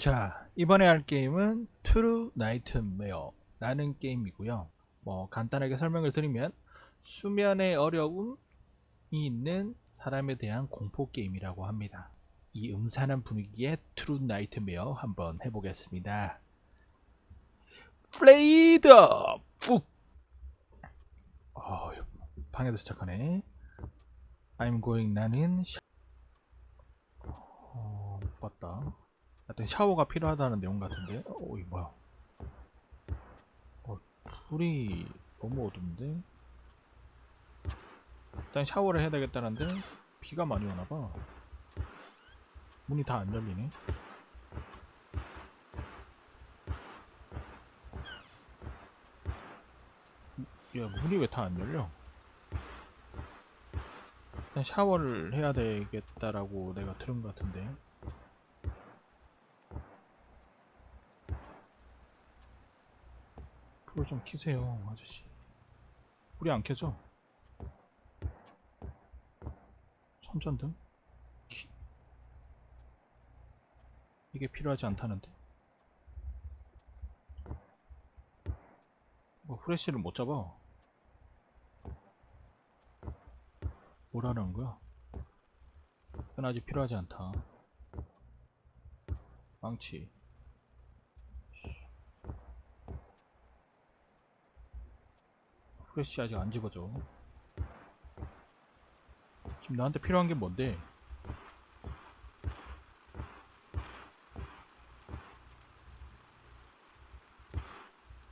자, 이번에 할 게임은 트루 나이트메어 라는 게임이고요. 뭐 간단하게 설명을 드리면 수면의 어려움이 있는 사람에 대한 공포 게임이라고 합니다. 이 음산한 분위기의 트루 나이트메어 한번 해보겠습니다. 플레이더 푹! 어, 방에서 시작하네. I'm going 나는 샤... 어. 하여튼 샤워가 필요하다는 내용 같은데. 어 이거 뭐야. 어 불이 너무 어둡는데? 일단 샤워를 해야 되겠다는데 비가 많이 오나봐. 문이 다 안 열리네. 야 문이 왜 다 안 열려? 일단 샤워를 해야 되겠다라고 내가 들은 것 같은데 불을 좀 켜세요 아저씨. 불이 안 켜져. 손전등? 키. 이게 필요하지 않다는데? 뭐 후레쉬를 못 잡아. 뭐라는 거야? 그건 아직 필요하지 않다. 망치 후레쉬 아직 안 집어져. 지금 나한테 필요한 게 뭔데?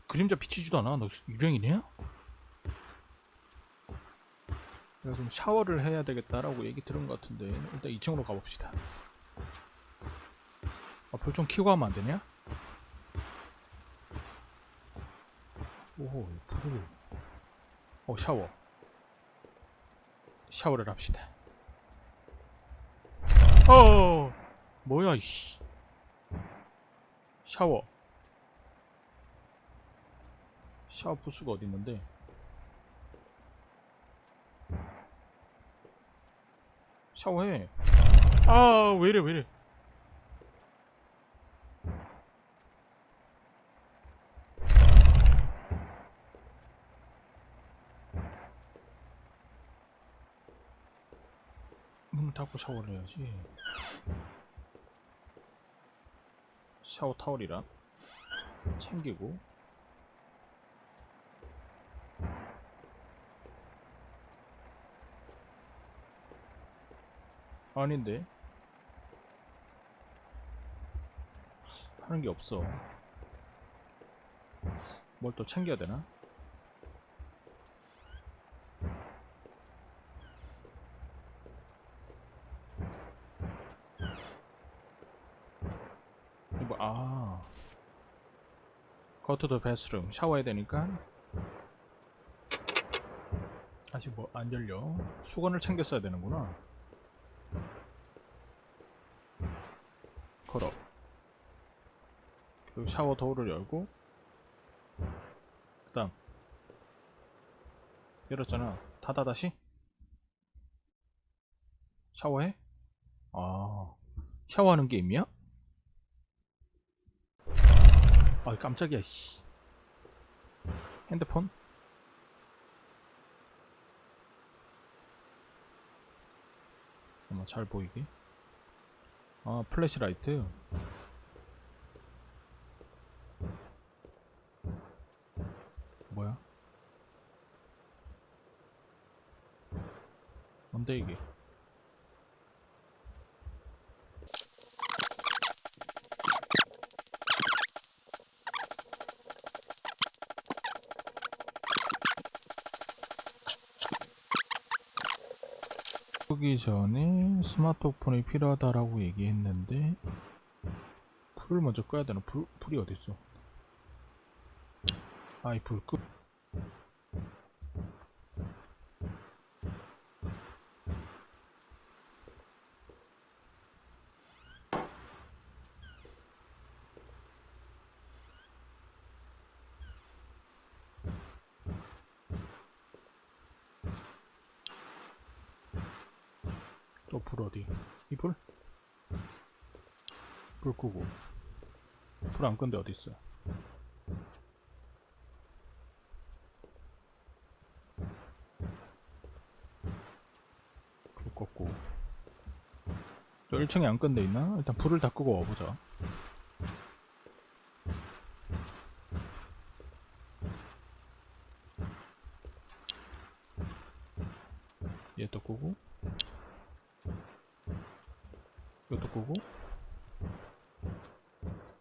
그림자 비치지도 않아. 너 유령이냐? 내가 좀 샤워를 해야 되겠다라고 얘기 들은 것 같은데 일단 2층으로 가봅시다. 아, 불좀 켜고 하면 안 되냐? 오호, 불을. 어, 샤워. 샤워를 합시다. 어, 뭐야, 이씨. 샤워. 샤워 부스가 어디 있는데? 샤워해. 아, 왜 이래, 왜 이래. 문 닫고 샤워를 해야지. 샤워 타월이랑 챙기고 아닌데 하는 게 없어. 뭘 또 챙겨야 되나? 이거 아 거투더 베스룸 샤워해야 되니까. 아직 뭐 안 열려. 수건을 챙겼어야 되는구나. 걸어. 그리고 샤워 도어를 열고. 그 다음. 열었잖아. 닫아 다시. 샤워해? 아. 샤워하는 게임이야? 아 깜짝이야 씨 핸드폰? 잠깐만 잘 보이게 아 플래시라이트 뭐야? 뭔데 이게 오기 전에 스마트폰이 필요하다라고 얘기했는데 불을 먼저 꺼야 되나? 불, 불이 어딨어? 아이 불 끄... 또불 어디? 이 불? 불 끄고 불 안 끈데 어디 있어? 불 껐고 저 1층에 안 끈데 있나? 일단 불을 다 끄고 와보자 얘도 끄고 이것도 끄고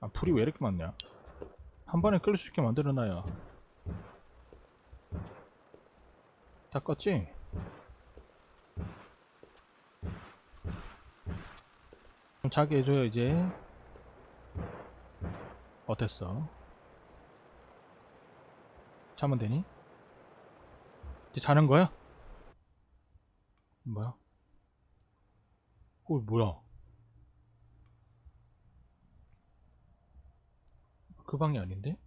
아 불이 왜 이렇게 많냐 한 번에 끌수 있게 만들어놔야 다 껐지? 그럼 자게 해줘요 이제 어땠어? 자면 되니? 이제 자는 거야? 뭐야? 어 뭐야? 그 방이 아닌데?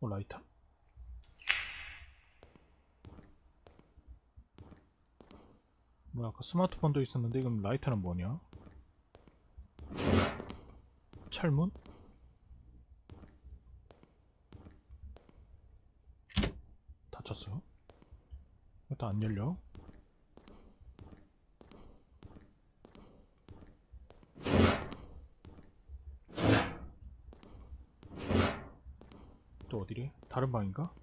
어 라이터? 뭐야 아까 스마트폰도 있었는데 그럼 라이터는 뭐냐? 철문? 닫혔어? 일단 안 열려 또 어디래? 다른 방인가?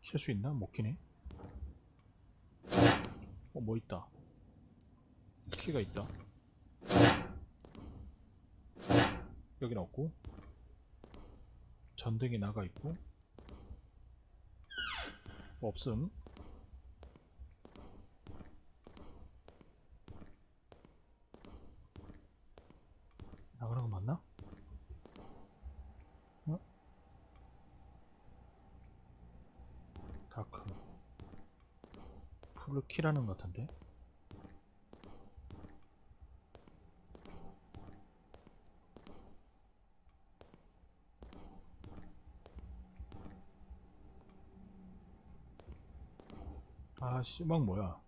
킬 수 있나? 못 키네. 어, 뭐 있다. 키가 있다. 여긴 없고. 전등이 나가 있고. 없음. 나가는 거 맞나? 다크 풀을 키라는 것 같은데? 아 씨막 뭐야